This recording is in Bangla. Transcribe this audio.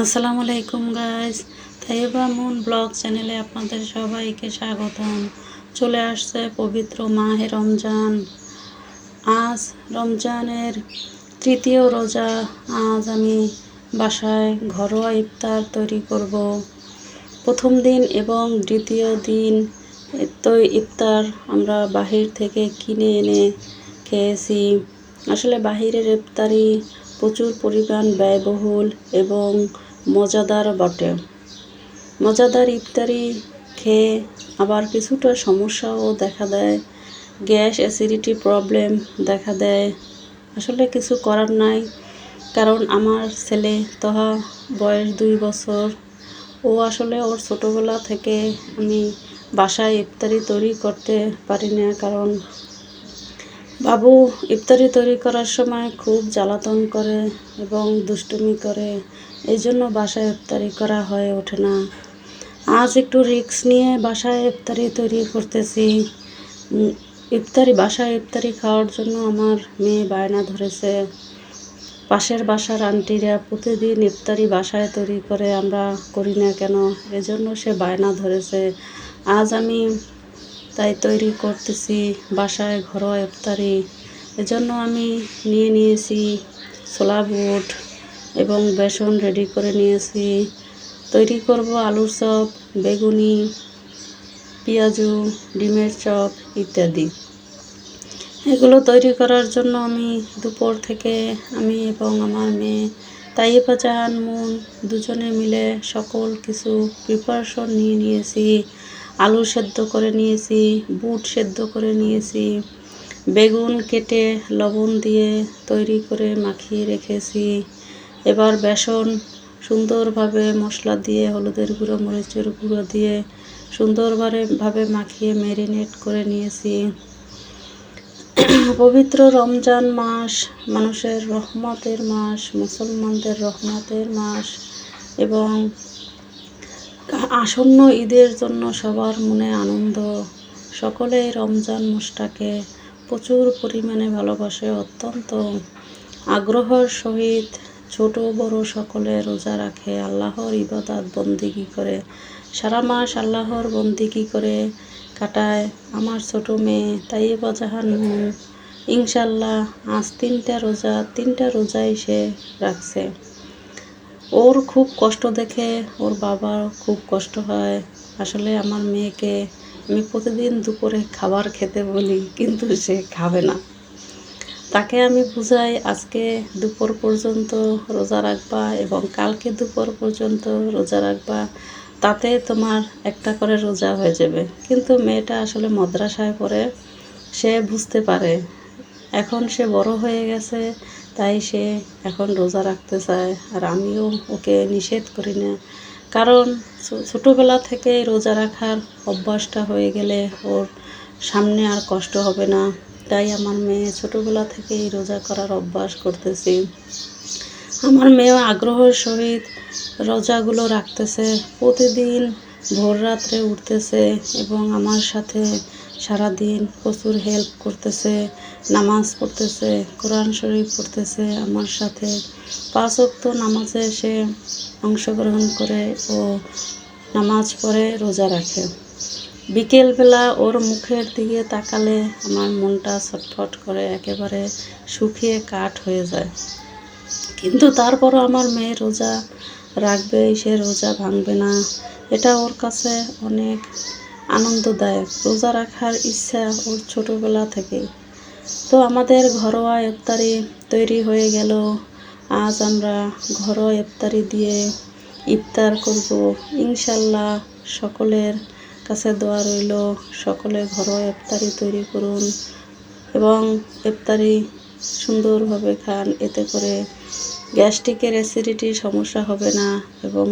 আসসালামু আলাইকুম গাইজ তাইবা মুন ব্লগ চ্যানেলে আপনাদের সবাইকে স্বাগতম। চলে আসছে পবিত্র মাহে রমজান। আজ রমজানের তৃতীয় রোজা। আজ আমি বাসায় ঘরোয়া ইফতার তৈরি করব। প্রথম দিন এবং দ্বিতীয় দিন তো ইফতার আমরা বাহির থেকে কিনে এনে খেয়েছি। আসলে বাহিরের ইফতারি প্রচুর পরিমাণ ব্যয়বহুল এবং মজাদার বটে। মজাদার ইফতারি খেয়ে আবার কিছুটা সমস্যাও দেখা দেয়, গ্যাস অ্যাসিডিটি প্রবলেম দেখা দেয়। আসলে কিছু করার নাই, কারণ আমার ছেলে তহা বয়স দুই বছর। ও আসলে ওর ছোটোবেলা থেকে আমি বাসায় ইফতারি তৈরি করতে পারি না, কারণ বাবু, ইফতারি তৈরি করার সময় খুব জ্বালাতন করে এবং দুষ্টুমি করে। এই জন্য বাসায় ইফতারি করা হয়ে ওঠে না। আজ একটু রিক্স নিয়ে বাসায় ইফতারি তৈরি করতেছি। ইফতারি, বাসায় ইফতারি খাওয়ার জন্য আমার মেয়ে বায়না ধরেছে। পাশের বাসার আন্টিরা প্রতিদিন ইফতারি বাসায় তৈরি করে আমরা করি না কেন? এজন্য সে বায়না ধরেছে। আজ আমি তাই তৈরি করতেছি, বাসায় ঘরোয়া ইফতারি। এজন্য আমি নিয়ে নিয়েছি ছোলা বুট এবং বেসন রেডি করে নিয়েছি। তৈরি করব আলুর চপ, বেগুনি, পেঁয়াজু, ডিমের চপ ইত্যাদি। এগুলো তৈরি করার জন্য আমি দুপুর থেকে আমি এবং আমার মেয়ে তাইবা জাহান, মুন দুজনে মিলে সকল কিছু প্রিপারেশন নিয়ে নিয়েছি। আলু সেদ্ধ করে নিয়েছি, বুট সেদ্ধ করে নিয়েছি, বেগুন কেটে লবণ দিয়ে তৈরি করে মাখিয়ে রেখেছি। এবার বেসন সুন্দরভাবে মশলা দিয়ে, হলুদের গুঁড়ো, মরিচের গুঁড়ো দিয়ে সুন্দরভাবে ভাবে মাখিয়ে ম্যারিনেট করে নিয়েছি। পবিত্র রমজান মাস, মানুষের রহমতের মাস, মুসলমানদের রহমতের মাস এবং আসন্ন ঈদের জন্য সবার মনে আনন্দ। সকলেই রমজান মাসটাকে প্রচুর পরিমাণে ভালোবাসে। অত্যন্ত আগ্রহের সহিত ছোট বড় সকলে রোজা রাখে। আল্লাহর ইবাদাত বন্দিগি করে? সারা মাস আল্লাহর বন্দিগি করে কাটায়? আমার ছোট মেয়ে তাইবা জাহান ইনশাল্লাহ আজ তিনটা রোজা, তিনটা রোজাই সে রাখছে। ওর খুব কষ্ট দেখে, ওর বাবার খুব কষ্ট হয়। আসলে আমার মেয়েকে আমি প্রতিদিন দুপুরে খাবার খেতে বলি, কিন্তু সে খাবে না। তাকে আমি বুঝাই, আজকে দুপুর পর্যন্ত রোজা রাখবা এবং কালকে দুপুর পর্যন্ত রোজা রাখবা, তাতে তোমার একটা করে রোজা হয়ে যাবে। কিন্তু মেয়েটা আসলে মাদ্রাসায় পড়ে, সে বুঝতে পারে। এখন সে বড় হয়ে গেছে তাই সে এখন রোজা রাখতে চায়। আর আমিও ওকে নিষেধ করি না। কারণ ছোটোবেলা থেকে রোজা রাখার অভ্যাসটা হয়ে গেলে ওর সামনে আর কষ্ট হবে না। তাই আমার মেয়ে ছোটোবেলা থেকেই রোজা করার অভ্যাস করতেছি। আমার মেয়েও আগ্রহের সহিত রোজাগুলো রাখতেছে। প্রতিদিন ভোর রাত্রে উঠতেছে এবং আমার সাথে সারাদিন প্রচুর হেল্প করতেছে, নামাজ পড়তেছে, কোরআন শরীফ পড়তেছে আমার সাথে। পাঁচ অক্ত নামাজে সে অংশগ্রহণ করে ও নামাজ পড়ে, রোজা রাখে। বিকেলবেলা ওর মুখের দিকে তাকালে আমার মনটা ছটফট করে, একেবারে শুকিয়ে কাঠ হয়ে যায়। কিন্তু তারপরও আমার মেয়ে রোজা রাখবে সে রোজা ভাঙবে না। এটা ওর কাছে অনেক আনন্দদায়ক। রোজা রাখার ইচ্ছা ওর ছোটোবেলা থেকে তো আমাদের ঘরোয়া ইফতারি তৈরি হয়ে গেল। আজ আমরা ঘরোয়া ইফতারি দিয়ে ইফতার করব। ইনশাল্লাহ সকলের কাছে দোয়া রইল। সকলে ঘরোয়া ইফতারি তৈরি করুন এবং ইফতারি সুন্দরভাবে খান। এতে করে গ্যাস্ট্রিকের অ্যাসিডিটির সমস্যা হবে না এবং